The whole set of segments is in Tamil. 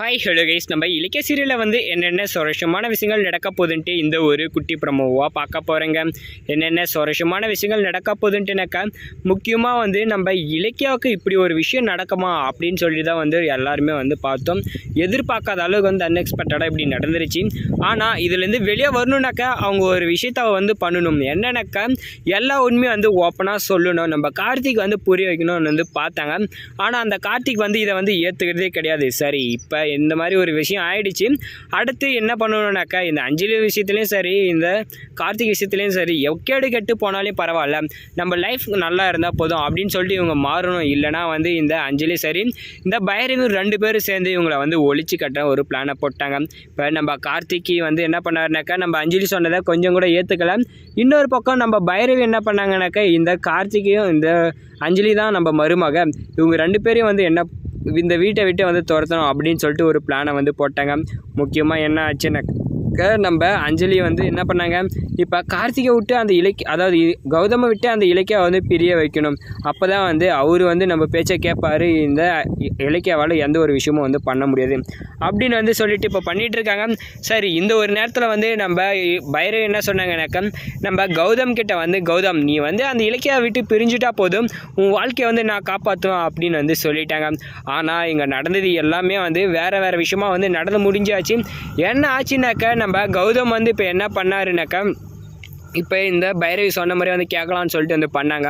ஹாய் ஹலோ கைஸ் நம்ம இலக்கிய சீரியலில் வந்து என்னென்ன சுரஷமான விஷயங்கள் நடக்க போகுதுன்ட்டு இந்த ஒரு குட்டி பிரமோவாக பார்க்க போகிறேங்க என்னென்ன சுரஷமான விஷயங்கள் நடக்க போகுதுன்ட்டுனாக்கா முக்கியமாக வந்து நம்ம இலக்கியாவுக்கு இப்படி ஒரு விஷயம் நடக்குமா அப்படின்னு சொல்லி தான் வந்து எல்லாருமே வந்து பார்த்தோம். எதிர்பார்க்காத அளவுக்கு வந்து அன்எக்ஸ்பெக்டடாக இப்படி நடந்துருச்சு. ஆனால் இதுலேருந்து வெளியே வரணுனாக்கா அவங்க ஒரு விஷயத்த வந்து பண்ணணும். என்னன்னாக்கா எல்லா உண்மையும் வந்து ஓப்பனாக சொல்லணும். நம்ம கார்த்திக் வந்து புரிய வைக்கணும்னு வந்து பார்த்தாங்க. ஆனால் அந்த கார்த்திக் வந்து இதை வந்து ஏற்றுக்கிறதே கிடையாது. சரி இப்போ இந்த மாதிரி ஒரு விஷயம் ஆயிடுச்சு. அடுத்து என்ன பண்ணணுன்னாக்கா இந்த அஞ்சலி விஷயத்துலையும் சரி இந்த கார்த்திக் விஷயத்துலையும் சரி எக்கேடு கெட்டு போனாலே பரவாயில்ல. நம்ம லைஃப் நல்லா இருந்தால் போதும் அப்படின்னு சொல்லிட்டு இவங்க மாறணும். இல்லைனா வந்து இந்த அஞ்சலி சரி இந்த பைரவி ரெண்டு பேரும் சேர்ந்து இவங்களை வந்து ஒழிச்சு கட்ட ஒரு பிளானை போட்டாங்க. இப்போ நம்ம கார்த்திக்கு வந்து என்ன பண்ணாருனாக்கா நம்ம அஞ்சலி சொன்னதை கொஞ்சம் கூட ஏற்றுக்கல இன்னொரு பக்கம் நம்ம பைரவி என்ன பண்ணாங்கனாக்கா இந்த கார்த்திகையும் இந்த அஞ்சலி தான் நம்ம மருமக. இவங்க ரெண்டு பேரையும் வந்து என்ன இந்த வீட்டை விட்டு வந்து துரத்தணும் அப்படின்னு சொல்லிட்டு ஒரு பிளானை வந்து போட்டாங்க. முக்கியமாக என்ன ஆச்சுன்னு நம்ம அஞ்சலி வந்து என்ன பண்ணாங்க? இப்போ கார்த்திகை விட்டு அந்த இலக்கிய அதாவது கௌதமை விட்டு அந்த இலக்கியா வந்து பிரிய வைக்கணும். அப்போ தான் வந்து அவர் வந்து நம்ம பேச்சை கேட்பாரு இந்த இ- இலக்கியாவால் எந்த ஒரு விஷயமும் வந்து பண்ண முடியாது. அப்படின்னு வந்து சொல்லிட்டு இப்போ பண்ணிகிட்டு இருக்காங்க. சரி இந்த ஒரு நேரத்தில் வந்து நம்ம இ- பைரவி என்ன சொன்னாங்கனாக்கா நம்ம கௌதம் கிட்ட வந்து கௌதம் நீ வந்து அந்த இலக்கியா விட்டு பிரிஞ்சுட்டா போதும். உன் வாழ்க்கையை வந்து நான் காப்பாற்றுவேன் அப்படின்னு வந்து சொல்லிட்டாங்க. ஆனால் இங்கே நடந்தது எல்லாமே வந்து வேறு வேறு விஷயமா வந்து நடந்து முடிஞ்சாச்சு. என்ன ஆச்சுனாக்கா நம்ம கௌதம் வந்து இப்போ என்ன பண்ணாருனாக்கா இப்போ இந்த பைரவி சொன்ன மாதிரி வந்து கேட்கலான்னு சொல்லிட்டு வந்து பண்ணாங்க.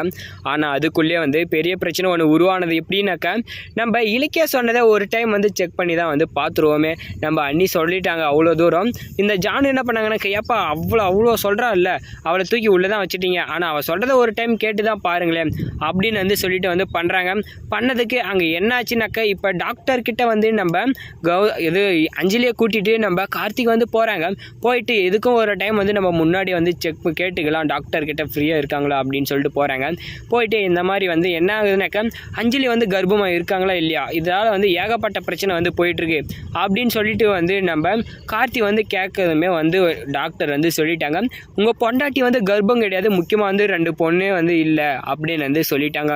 ஆனால் அதுக்குள்ளேயே வந்து பெரிய பிரச்சனை ஒன்று உருவானது எப்படின்னாக்கா நம்ம இலக்கிய சொன்னதை ஒரு டைம் வந்து செக் பண்ணி தான் வந்து பார்த்துருவோமே. நம்ம அண்ணி சொல்லிட்டாங்க அவ்வளோ தூரம். இந்த ஜான் என்ன பண்ணாங்கன்னா ஏப்பா அவ்வளோ அவ்வளோ சொல்கிறா இல்லை அவளை தூக்கி உள்ளே தான் வச்சுட்டீங்க. ஆனால் அவள் சொல்கிறத ஒரு டைம் கேட்டு தான் பாருங்களேன். அப்படின்னு வந்து சொல்லிட்டு வந்து பண்ணுறாங்க பண்ணதுக்கு அங்கே என்னாச்சுனாக்கா இப்போ டாக்டர்கிட்ட வந்து நம்ம கௌ இது அஞ்சலியை கூட்டிகிட்டு நம்ம கார்த்திக் வந்து போகிறாங்க போயிட்டு எதுக்கும் ஒரு டைம் வந்து நம்ம முன்னாடி வந்து செக் கேட்டுக்கலாம் டாக்டர்கிட்ட ஃப்ரீயாக இருக்காங்களா அப்படின்னு சொல்லிட்டு போகிறாங்க போயிட்டு இந்த மாதிரி வந்து என்ன ஆகுதுனாக்கா அஞ்சலி வந்து கர்ப்பமாக இருக்காங்களா இல்லையா? இதால் வந்து ஏகப்பட்ட பிரச்சனை வந்து போயிட்டுருக்கு. அப்படின்னு சொல்லிட்டு வந்து நம்ம கார்த்தி வந்து கேட்கறதுமே வந்து டாக்டர் வந்து சொல்லிட்டாங்க. உங்கள் பொண்டாட்டி வந்து கர்ப்பம் கிடையாது முக்கியமாக வந்து ரெண்டு பொண்ணு வந்து இல்லை அப்படின்னு வந்து சொல்லிட்டாங்க.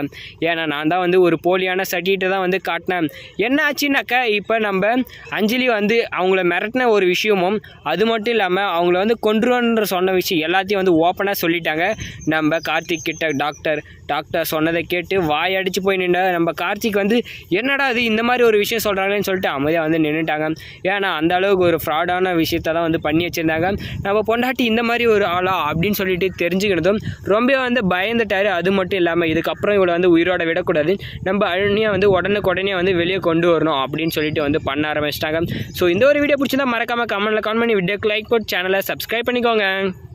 ஏன்னா நான் தான் வந்து ஒரு போலியான சர்டிஃபிகேட்டை தான் வந்து காட்டினேன். என்ன ஆச்சுனாக்கா இப்போ நம்ம அஞ்சலி வந்து அவங்கள மிரட்டின ஒரு விஷயமும் அது மட்டும் இல்லாமல் அவங்கள வந்து கொன்றுவன்ற சொன்ன விஷயம் எல்லாத்தையும் வந்து ஓப்பனாக சொல்லிட்டாங்க. நம்ம கார்த்திக் கிட்ட டாக்டர் டாக்டர் சொன்னதை கேட்டு வாய் அடித்து போய் நின்று நம்ம கார்த்திக் வந்து என்னடா இது? இந்த மாதிரி ஒரு விஷயம் சொல்கிறாங்கன்னு சொல்லிட்டு அமைதியாக வந்து நின்றுட்டாங்க ஏன்னா அந்த அளவுக்கு ஒரு ஃப்ராடான விஷயத்த தான் வந்து பண்ணி வச்சுருந்தாங்க. நம்ம பொண்டாட்டி இந்த மாதிரி ஒரு ஆளா? அப்படின்னு சொல்லிட்டு தெரிஞ்சுக்கினதும் ரொம்ப வந்து பயந்துட்டாரு. அது மட்டும் இல்லாமல் இதுக்கப்புறம் இவளை வந்து உயிரோட விடக்கூடாது. நம்ம அழுனியாக வந்து உடனுக்கு உடனே வந்து வெளியே கொண்டு வரணும் அப்படின்னு சொல்லிட்டு வந்து பண்ண ஆரம்பிச்சிட்டாங்க. ஸோ இந்த ஒரு வீடியோ பிடிச்சிருந்தா மறக்காமல் கமெண்ட்டில் கமெண்ட் பண்ணி வீடியோக்கு லைக் போட்டு சேனலை சப்ஸ்கிரைப் பண்ணிக்கோங்க.